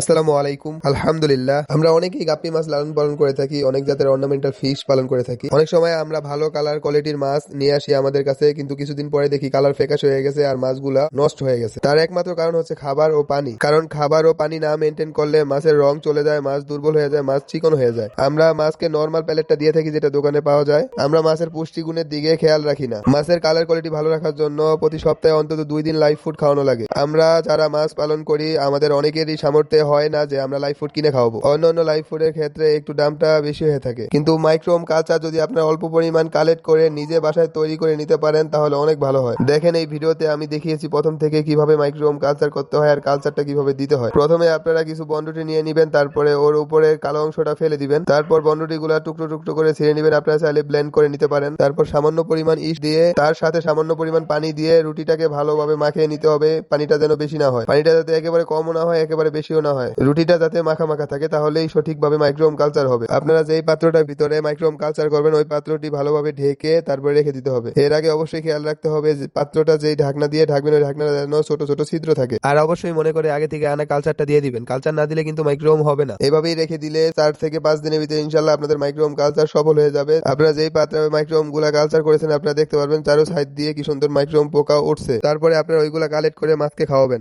আসসালামু আলাইকুম। আলহামদুলিল্লাহ, আমরা অনেকেই গাপ্পি মাছ লালন পালন করে থাকি, অনেক জাতের অর্নামেন্টাল ফিশ পালন করে থাকি। অনেক সময় আমরা ভালো কালার কোয়ালিটির মাছ নিয়ে আসি আমাদের কাছে, কিন্তু কিছুদিন পরে দেখি কালার ফেকাশ হয়ে গেছে আর মাছগুলা নষ্ট হয়ে গেছে। তার একমাত্র কারণ হচ্ছে খাবার ও পানি। কারণ খাবার ও পানি না মেনটেন করলে মাছের রং চলে যায়, মাছ দুর্বল হয়ে যায়, মাছ চিকন হয়ে যায়। আমরা মাছকে নর্মাল প্যালেটটা দিয়ে থাকি যেটা দোকানে পাওয়া যায়। আমরা মাছের পুষ্টিগুণের দিকে খেয়াল রাখি না। মাছের কালার কোয়ালিটি ভালো রাখার জন্য প্রতি সপ্তাহে অন্তত দুই দিন লাইফ ফুড খাওয়ানো লাগে। আমরা যারা মাছ পালন করি, আমাদের অনেকেরই সামর্থ্যে হয় না যে আমরা লাইফ ফুড কিনে খাওয়াবো। অন্য অন্য লাইভ ফুডের ক্ষেত্রে একটু দামটা বেশি হয়ে থাকে। কিন্তু মাইক্রোম কালচার যদি আপনার অল্প পরিমাণ কালেক্ট করে নিজে বাসায় তৈরি করে নিতে পারেন, তাহলে অনেক ভালো হয়। দেখেন এই ভিডিওতে আমি দেখিয়েছি প্রথম থেকে কীভাবে মাইক্রোম কালচার করতে হয় আর কালচারটা কীভাবে দিতে হয়। প্রথমে আপনারা কিছু বন্ডুটি নিয়ে নিবেন, তারপরে ওর উপরে কালো অংশটা ফেলে দিবেন। তারপর বন্ডুটি গুলা টুকরো টুকরো করে ছিঁড়ে নিবেন। আপনারা চাইলে ব্লেন্ড করে নিতে পারেন। তারপর সামান্য পরিমাণ ইস দিয়ে, তার সাথে সামান্য পরিমাণ পানি দিয়ে রুটিটাকে ভালোভাবে মাখিয়ে নিতে হবে। পানিটা যেন বেশি না হয়। পানিটা যাতে একেবারে কমও না হয়, একেবারে বেশিও না হয়। রুটিটা যাতে মাখা মাখা থাকে, তাহলেই সঠিকভাবে মাইক্রোম কালচার হবে। আপনারা যেই পাত্রটার ভিতরে মাইক্রোম কালচার করবেন, ওই পাত্রটি ভালোভাবে ঢেকে তারপরে রেখে দিতে হবে। এর আগে অবশ্যই খেয়াল রাখতে হবে যে পাত্রটা যেই ঢাকনা দিয়ে ঢাকবেন, ওই ঢাকনাটা যেন ছোট ছোট ছিদ্র থাকে। আর অবশ্যই মনে করে আগে থেকে আনা কালচারটা দিয়ে দিবেন। কালচার না দিলে কিন্তু মাইক্রোম হবে না। এভাবেই রেখে দিলে চার থেকে পাঁচ দিনের ভিতরে ইনশাল্লাহ আপনাদের মাইক্রোম কালচার সফল হয়ে যাবে। আপনারা যেই পাত্রে মাইক্রোমগুলা কালচার করেছেন, আপনারা দেখতে পারবেন চারো সাইড দিয়ে কি সুন্দর মাইক্রোম পোকা উঠছে। তারপরে আপনারা ওইগুলা কালেক্ট করে মাছকে খাওয়াবেন।